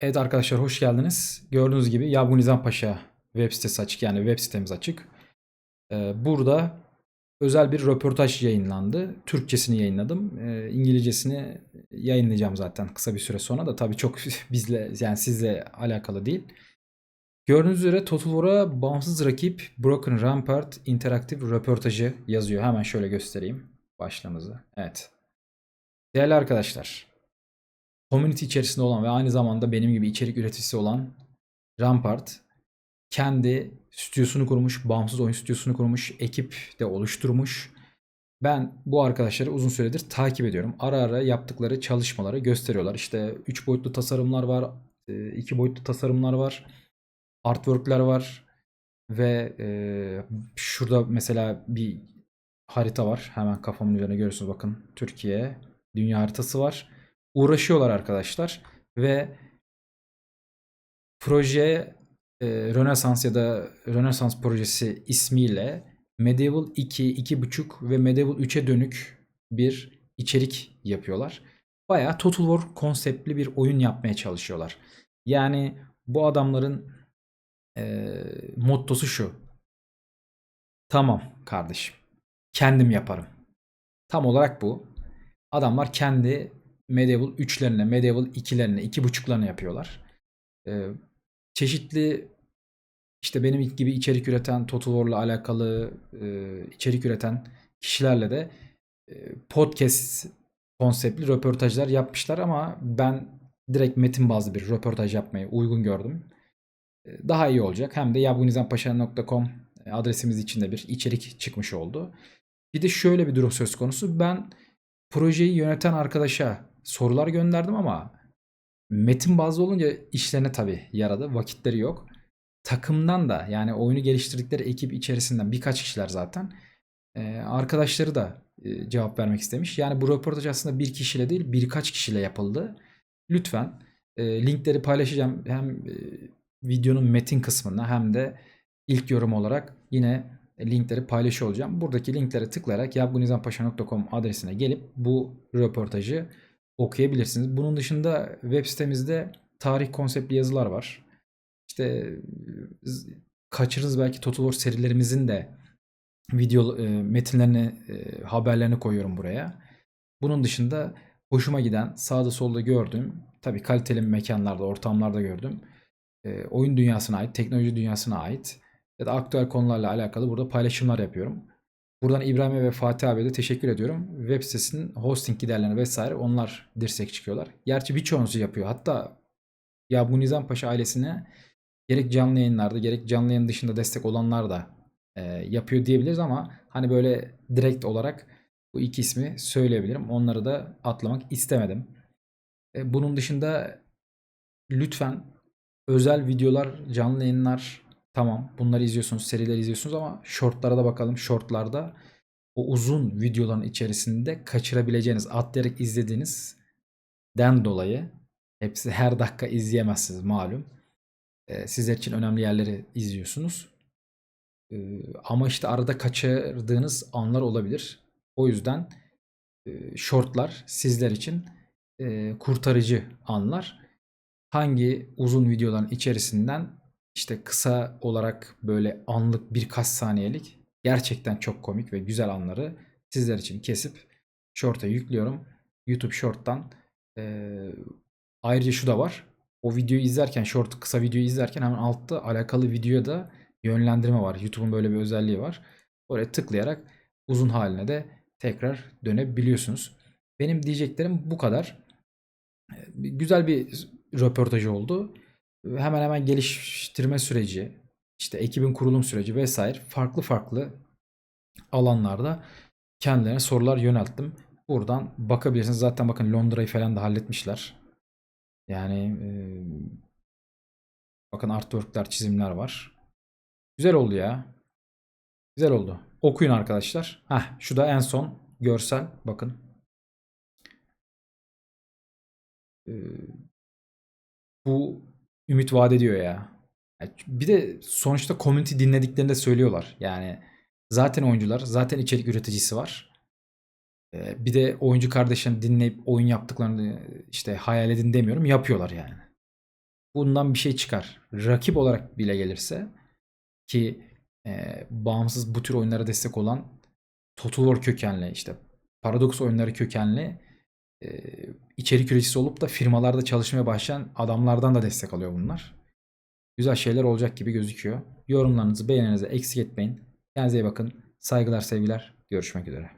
Evet arkadaşlar hoş geldiniz. Gördüğünüz gibi Yagun Nizam Paşa web sitesi açık yani web sitemiz açık. Ee, burada özel bir röportaj yayınlandı. Türkçesini yayınladım. Ee, İngilizcesini yayınlayacağım zaten kısa bir süre sonra da tabii çok bizle yani sizle alakalı değil. Gördüğünüz üzere Total War'a bağımsız rakip Broken Rampart interaktif röportajı yazıyor. Hemen şöyle göstereyim başlığımızı. Evet. Değerli arkadaşlar, community içerisinde olan ve aynı zamanda benim gibi içerik üreticisi olan Rampart kendi stüdyosunu kurmuş, bağımsız oyun stüdyosunu kurmuş, ekip de oluşturmuş. Ben bu arkadaşları uzun süredir takip ediyorum. Ara ara yaptıkları çalışmaları gösteriyorlar. İşte 3 boyutlu tasarımlar var, 2 boyutlu tasarımlar var, artwork'ler var ve e, şurada mesela bir harita var. Hemen kafamın üzerine görüyorsunuz bakın. Türkiye dünya haritası var uğraşıyorlar arkadaşlar ve proje e, Rönesans ya da Rönesans projesi ismiyle Medieval 2, 2.5 ve Medieval 3'e dönük bir içerik yapıyorlar. Bayağı Total War konseptli bir oyun yapmaya çalışıyorlar. Yani bu adamların e, mottosu şu. Tamam kardeşim. Kendim yaparım. Tam olarak bu. Adamlar kendi Medieval 3'lerine, Medieval 2'lerine, 2.5'larına yapıyorlar. Ee, çeşitli işte benim gibi içerik üreten, Total War'la alakalı e, içerik üreten kişilerle de e, podcast konseptli röportajlar yapmışlar ama ben direkt metin bazlı bir röportaj yapmayı uygun gördüm. E, daha iyi olacak. Hem de yabunizampaşa.com adresimiz içinde bir içerik çıkmış oldu. Bir de şöyle bir durum söz konusu. Ben projeyi yöneten arkadaşa sorular gönderdim ama metin bazlı olunca işlerine tabii yaradı. Vakitleri yok. Takımdan da yani oyunu geliştirdikleri ekip içerisinden birkaç kişiler zaten e, arkadaşları da e, cevap vermek istemiş. Yani bu röportaj aslında bir kişiyle değil birkaç kişiyle yapıldı. Lütfen e, linkleri paylaşacağım hem e, videonun metin kısmında hem de ilk yorum olarak yine linkleri paylaşıyor olacağım. Buradaki linklere tıklayarak yabgunizanpaşa.com adresine gelip bu röportajı okuyabilirsiniz. Bunun dışında web sitemizde tarih konseptli yazılar var. İşte kaçırırız belki Total War serilerimizin de video e, metinlerini, e, haberlerini koyuyorum buraya. Bunun dışında hoşuma giden, sağda solda gördüğüm, tabii kaliteli mekanlarda, ortamlarda gördüm. E, oyun dünyasına ait, teknoloji dünyasına ait ya da aktüel konularla alakalı burada paylaşımlar yapıyorum. Buradan İbrahim'e ve Fatih abiye de teşekkür ediyorum. Web sitesinin hosting giderlerini vesaire onlar dirsek çıkıyorlar. Gerçi birçoğunuzu yapıyor. Hatta ya bu Nizam Paşa ailesine gerek canlı yayınlarda gerek canlı yayın dışında destek olanlar da e, yapıyor diyebiliriz ama hani böyle direkt olarak bu iki ismi söyleyebilirim. Onları da atlamak istemedim. E, bunun dışında lütfen özel videolar, canlı yayınlar Tamam bunları izliyorsunuz, seriler izliyorsunuz ama shortlara da bakalım. Shortlarda o uzun videoların içerisinde kaçırabileceğiniz, atlayarak izlediğiniz den dolayı hepsi her dakika izleyemezsiniz malum. Ee, sizler için önemli yerleri izliyorsunuz. Ee, ama işte arada kaçırdığınız anlar olabilir. O yüzden e, shortlar sizler için e, kurtarıcı anlar. Hangi uzun videoların içerisinden işte kısa olarak böyle anlık birkaç saniyelik gerçekten çok komik ve güzel anları sizler için kesip short'a yüklüyorum. YouTube Short'tan ee, ayrıca şu da var. O videoyu izlerken, short kısa videoyu izlerken hemen altta alakalı videoya da yönlendirme var. YouTube'un böyle bir özelliği var. Oraya tıklayarak uzun haline de tekrar dönebiliyorsunuz. Benim diyeceklerim bu kadar. Güzel bir röportaj oldu hemen hemen geliştirme süreci, işte ekibin kurulum süreci vesaire farklı farklı alanlarda kendilerine sorular yönelttim. Buradan bakabilirsiniz. Zaten bakın Londra'yı falan da halletmişler. Yani e, bakın artworkler, çizimler var. Güzel oldu ya. Güzel oldu. Okuyun arkadaşlar. Heh, şu da en son görsel. Bakın. Ee, bu ümit vaat ediyor ya. Bir de sonuçta community dinlediklerini de söylüyorlar. Yani zaten oyuncular, zaten içerik üreticisi var. Ee, bir de oyuncu kardeşlerini dinleyip oyun yaptıklarını işte hayal edin demiyorum. Yapıyorlar yani. bundan bir şey çıkar. Rakip olarak bile gelirse ki e, bağımsız bu tür oyunlara destek olan Total War kökenli işte Paradox oyunları kökenli içerik üreticisi olup da firmalarda çalışmaya başlayan adamlardan da destek alıyor bunlar. Güzel şeyler olacak gibi gözüküyor. Yorumlarınızı beğeninizi eksik etmeyin. Kendinize iyi bakın. Saygılar sevgiler. Görüşmek üzere.